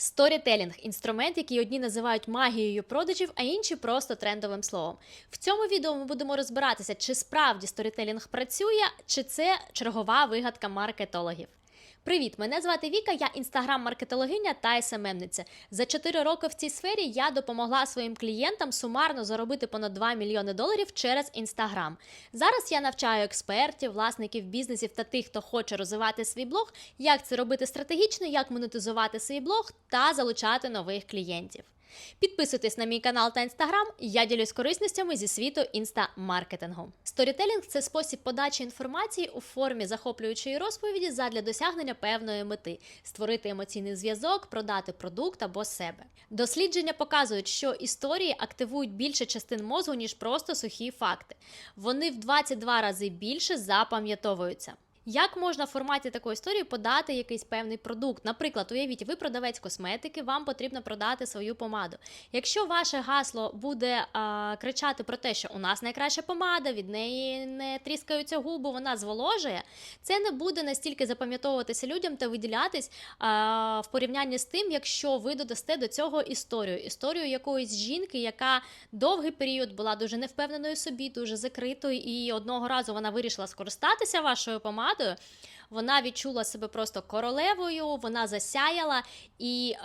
Сторітелінг інструмент, який одні називають магією продажів, а інші просто трендовим словом. В цьому відео ми будемо розбиратися, чи справді сторітелінг працює, чи це чергова вигадка маркетологів. Привіт, мене звати Віка, я інстаграм-маркетологиня та СММниця. За 4 роки в цій сфері я допомогла своїм клієнтам сумарно заробити понад 2 мільйони доларів через інстаграм. Зараз я навчаю експертів, власників бізнесів та тих, хто хоче розвивати свій блог, як це робити стратегічно, як монетизувати свій блог та залучати нових клієнтів. Підписуйтесь на мій канал та інстаграм, я ділюсь корисностями зі світу інста-маркетингу. Сторітелінг це спосіб подачі інформації у формі захоплюючої розповіді задля досягнення певної мети, створити емоційний зв'язок, продати продукт або себе. Дослідження показують, що історії активують більше частин мозку, ніж просто сухі факти. Вони в 22 рази більше запам'ятовуються. Як можна в форматі такої історії подати якийсь певний продукт? Наприклад, уявіть, ви продавець косметики, вам потрібно продати свою помаду. Якщо ваше гасло буде а, кричати про те, що у нас найкраща помада, від неї не тріскаються губи, вона зволожує, це не буде настільки запам'ятовуватися людям та виділятись а, в порівнянні з тим, якщо ви додасте до цього історію. Історію якоїсь жінки, яка довгий період була дуже невпевненою собі, дуже закритою, і одного разу вона вирішила скористатися вашою помадою. Вона відчула себе просто королевою, вона засяяла і е,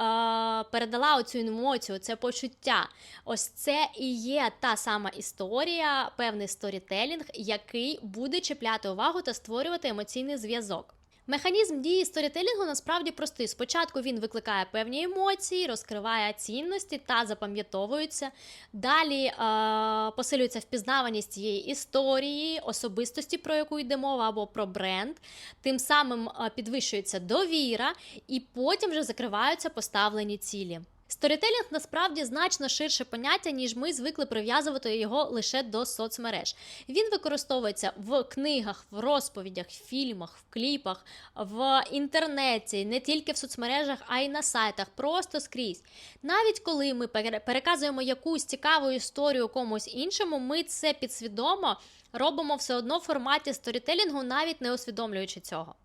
передала оцю емоцію, це почуття. Ось це і є та сама історія, певний сторітелінг, який буде чіпляти увагу та створювати емоційний зв'язок. Механізм дії сторітелінгу насправді простий. Спочатку він викликає певні емоції, розкриває цінності та запам'ятовується. Далі е, посилюється впізнаваність цієї історії, особистості, про яку йде мова, або про бренд. Тим самим е, підвищується довіра, і потім вже закриваються поставлені цілі. Сторітелінг насправді значно ширше поняття, ніж ми звикли прив'язувати його лише до соцмереж. Він використовується в книгах, в розповідях, в фільмах, в кліпах, в інтернеті, не тільки в соцмережах, а й на сайтах, просто скрізь. Навіть коли ми переказуємо якусь цікаву історію комусь іншому, ми це підсвідомо робимо все одно в форматі сторітелінгу, навіть не усвідомлюючи цього.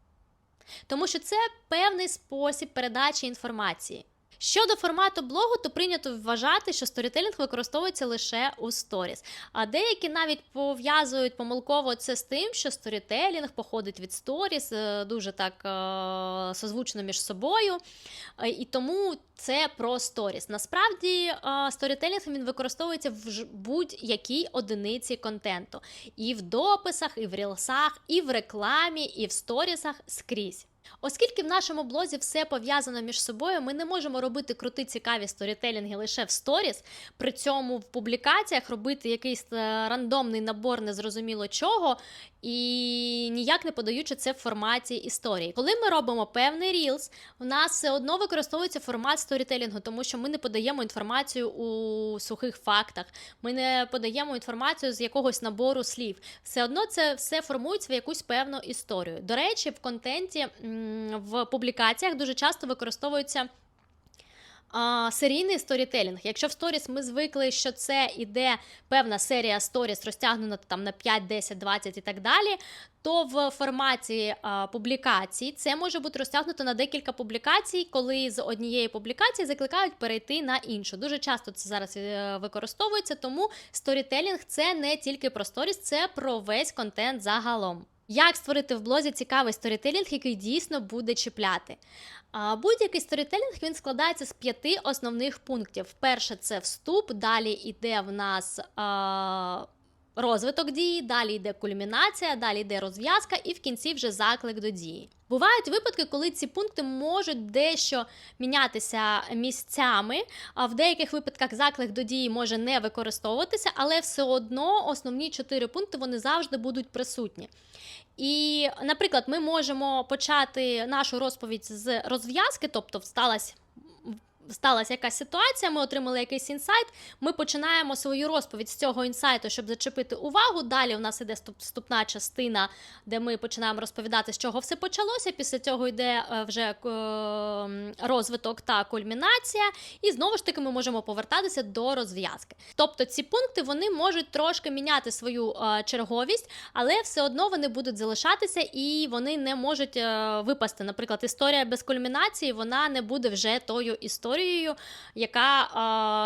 Тому що це певний спосіб передачі інформації. Щодо формату блогу, то прийнято вважати, що сторітелінг використовується лише у сторіс. А деякі навіть пов'язують помилково це з тим, що сторітелінг походить від сторіс, е, дуже так е, созвучно між собою. Е, І тому це про сторіс. Насправді, сторітелінг він використовується в будь-якій одиниці контенту. І в дописах, і в рілсах, і в рекламі, і в сторісах скрізь. Оскільки в нашому блозі все пов'язано між собою, ми не можемо робити крути цікаві сторітелінги лише в сторіс, при цьому в публікаціях робити якийсь е, рандомний набор незрозуміло чого, і ніяк не подаючи це в форматі історії. Коли ми робимо певний рілс, у нас все одно використовується формат сторітелінгу, тому що ми не подаємо інформацію у сухих фактах, ми не подаємо інформацію з якогось набору слів. Все одно це все формується в якусь певну історію. До речі, в контенті в публікаціях дуже часто використовується. А, серійний сторітелінг. Якщо в сторіс ми звикли, що це іде певна серія сторіс, розтягнена там на 5, 10, 20 і так далі, то в форматі а, публікацій це може бути розтягнуто на декілька публікацій, коли з однієї публікації закликають перейти на іншу. Дуже часто це зараз е, використовується, тому сторітелінг це не тільки про сторіс, це про весь контент загалом. Як створити в блозі цікавий сторітелінг, який дійсно буде чіпляти? Будь-який сторітелінг він складається з п'яти основних пунктів. Перше це вступ, далі йде в нас розвиток дії, далі йде кульмінація, далі йде розв'язка, і в кінці вже заклик до дії. Бувають випадки, коли ці пункти можуть дещо мінятися місцями, а в деяких випадках заклик до дії може не використовуватися, але все одно основні чотири пункти вони завжди будуть присутні. І, наприклад, ми можемо почати нашу розповідь з розв'язки, тобто сталася сталася якась ситуація, ми отримали якийсь інсайт. Ми починаємо свою розповідь з цього інсайту, щоб зачепити увагу. Далі у нас іде вступна частина, де ми починаємо розповідати, з чого все почалося. Після цього йде е, вже е, розвиток та кульмінація. І знову ж таки ми можемо повертатися до розв'язки. Тобто ці пункти вони можуть трошки міняти свою е, черговість, але все одно вони будуть залишатися і вони не можуть випасти. Наприклад, історія без кульмінації вона не буде вже тою історією, яка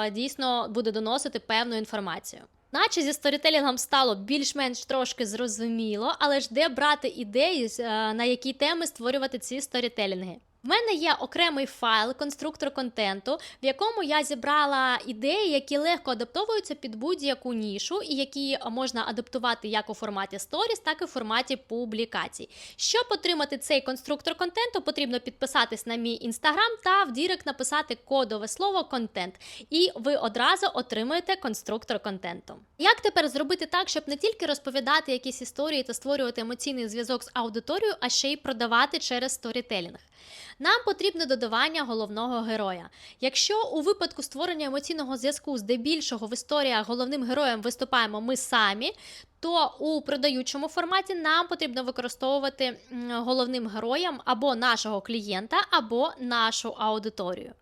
е, дійсно буде доносити певну інформацію. Наче зі сторітелінгом стало більш-менш трошки зрозуміло, але ж де брати ідеї, е, на які теми створювати ці сторітелінги? В мене є окремий файл, конструктор контенту, в якому я зібрала ідеї, які легко адаптовуються під будь-яку нішу, і які можна адаптувати як у форматі сторіс, так і у форматі публікацій. Щоб отримати цей конструктор контенту, потрібно підписатись на мій інстаграм та в Дірект написати кодове слово контент. І ви одразу отримаєте конструктор контенту. Як тепер зробити так, щоб не тільки розповідати якісь історії та створювати емоційний зв'язок з аудиторією, а ще й продавати через сторітелінг? Нам потрібне додавання головного героя. Якщо у випадку створення емоційного зв'язку здебільшого в історіях головним героєм виступаємо ми самі, то у продаючому форматі нам потрібно використовувати головним героєм або нашого клієнта, або нашу аудиторію.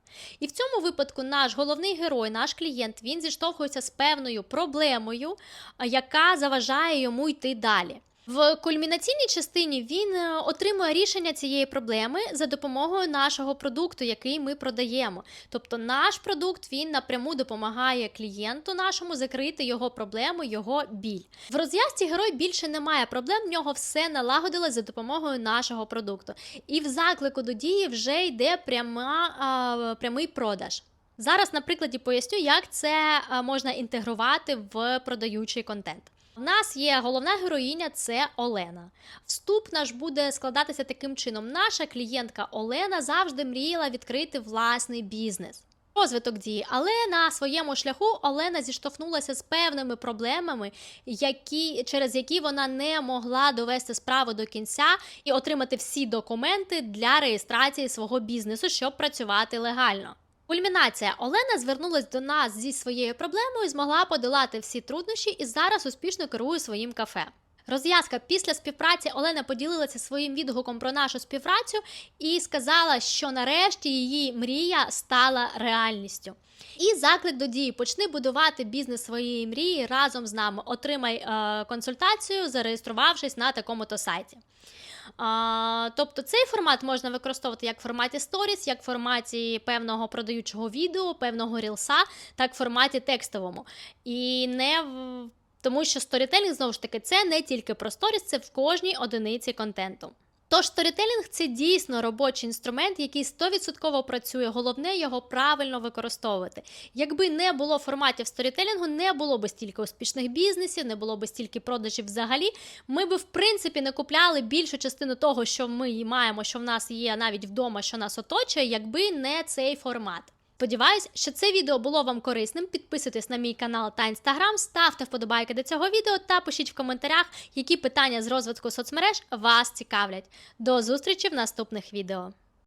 І в цьому випадку наш головний герой, наш клієнт, він зіштовхується з певною проблемою, яка заважає йому йти далі. В кульмінаційній частині він е, отримує рішення цієї проблеми за допомогою нашого продукту, який ми продаємо. Тобто наш продукт він напряму допомагає клієнту нашому закрити його проблему, його біль. В розв'язці герой більше не має проблем, в нього все налагодилось за допомогою нашого продукту. І в заклику до дії вже йде пряма, а, прямий продаж. Зараз на прикладі поясню, як це можна інтегрувати в продаючий контент. У нас є головна героїня це Олена. Вступ наш буде складатися таким чином: наша клієнтка Олена завжди мріяла відкрити власний бізнес. Розвиток дії, але на своєму шляху Олена зіштовхнулася з певними проблемами, які, через які вона не могла довести справу до кінця і отримати всі документи для реєстрації свого бізнесу, щоб працювати легально. Кульмінація Олена звернулась до нас зі своєю проблемою, змогла подолати всі труднощі і зараз успішно керує своїм кафе. Розв'язка після співпраці Олена поділилася своїм відгуком про нашу співпрацю і сказала, що нарешті її мрія стала реальністю. І заклик до дії: почни будувати бізнес своєї мрії разом з нами. Отримай е, консультацію, зареєструвавшись на такому-то сайті. А, тобто цей формат можна використовувати як в форматі Stories, як в форматі певного продаючого відео, певного рілса, так в форматі текстовому. І не в... тому, що сторітелінг, знову ж таки, це не тільки про сторіс, це в кожній одиниці контенту. Тож сторітелінг це дійсно робочий інструмент, який 100% працює. Головне його правильно використовувати. Якби не було форматів сторітелінгу, не було би стільки успішних бізнесів, не було би стільки продажів взагалі. Ми би в принципі не купляли більшу частину того, що ми маємо, що в нас є навіть вдома, що нас оточує, якби не цей формат. Сподіваюсь, що це відео було вам корисним. Підписуйтесь на мій канал та інстаграм, ставте вподобайки до цього відео та пишіть в коментарях, які питання з розвитку соцмереж вас цікавлять. До зустрічі в наступних відео.